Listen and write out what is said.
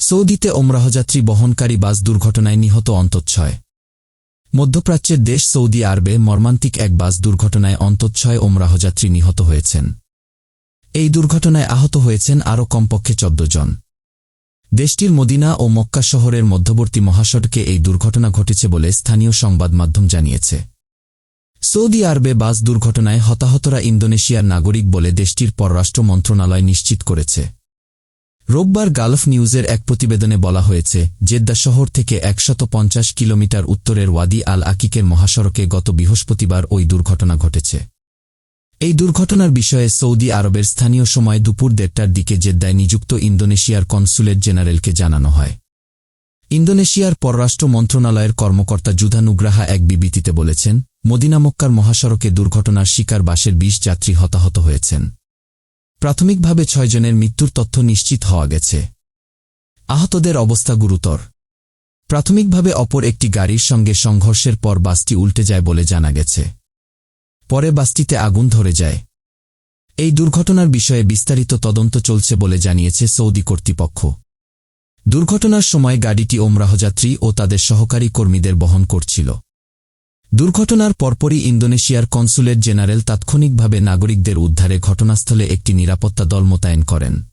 সৌদিতে ওমরাহযাত্রী বহনকারী বাস দুর্ঘটনায় নিহত অন্তত ছয় মধ্যপ্রাচ্যের দেশ সৌদি আরবে মর্মান্তিক এক বাস দুর্ঘটনায় অন্তত ছয় ওমরাহযাত্রী নিহত হয়েছেন। এই দুর্ঘটনায় আহত হয়েছেন আরও কমপক্ষে চোদ্দ জন। দেশটির মদিনা ও মক্কা শহরের মধ্যবর্তী মহাসড়কে এই দুর্ঘটনা ঘটেছে বলে স্থানীয় সংবাদ মাধ্যম জানিয়েছে। সৌদি আরবে বাস দুর্ঘটনায় হতাহতরা ইন্দোনেশিয়ার নাগরিক বলে দেশটির পররাষ্ট্র মন্ত্রণালয় নিশ্চিত করেছে। রোববার গালফ নিউজের এক প্রতিবেদনে বলা হয়েছে, জেদ্দা শহর থেকে একশত কিলোমিটার উত্তরের ওয়াদি আল আকিকের মহাসড়কে গত বৃহস্পতিবার ওই দুর্ঘটনা ঘটেছে। এই দুর্ঘটনার বিষয়ে সৌদি আরবের স্থানীয় সময় দুপুর দেড়টার দিকে জেদ্দায় নিযুক্ত ইন্দোনেশিয়ার কনসুলেট জেনারেলকে জানানো হয়। ইন্দোনেশিয়ার পররাষ্ট্র মন্ত্রণালয়ের কর্মকর্তা জুধানুগ্রাহা এক বিবৃতিতে বলেছেন মদিনামক্কার মহাসড়কে দুর্ঘটনার শিকার বাসের বিশ যাত্রী হতাহত হয়েছেন। প্রাথমিকভাবে ছয়জনের মৃত্যুর তথ্য নিশ্চিত হওয়া গেছে। আহতদের অবস্থা গুরুতর। প্রাথমিকভাবে অপর একটি গাড়ির সঙ্গে সংঘর্ষের পর বাসটি উল্টে যায় বলে জানা গেছে। পরে বাসটিতে আগুন ধরে যায়। এই দুর্ঘটনার বিষয়ে বিস্তারিত তদন্ত চলছে বলে জানিয়েছে সৌদি কর্তৃপক্ষ। দুর্ঘটনার সময় গাড়িটি ওমরাহযাত্রী ও তাদের সহকারী কর্মীদের বহন করছিল। দুর্ঘটনার পরপরই ইন্দোনেশিয়ার কনসুলেট জেনারেল তাৎক্ষণিকভাবে নাগরিকদের উদ্ধারে ঘটনাস্থলে একটি নিরাপত্তা দল মোতায়েন করেন।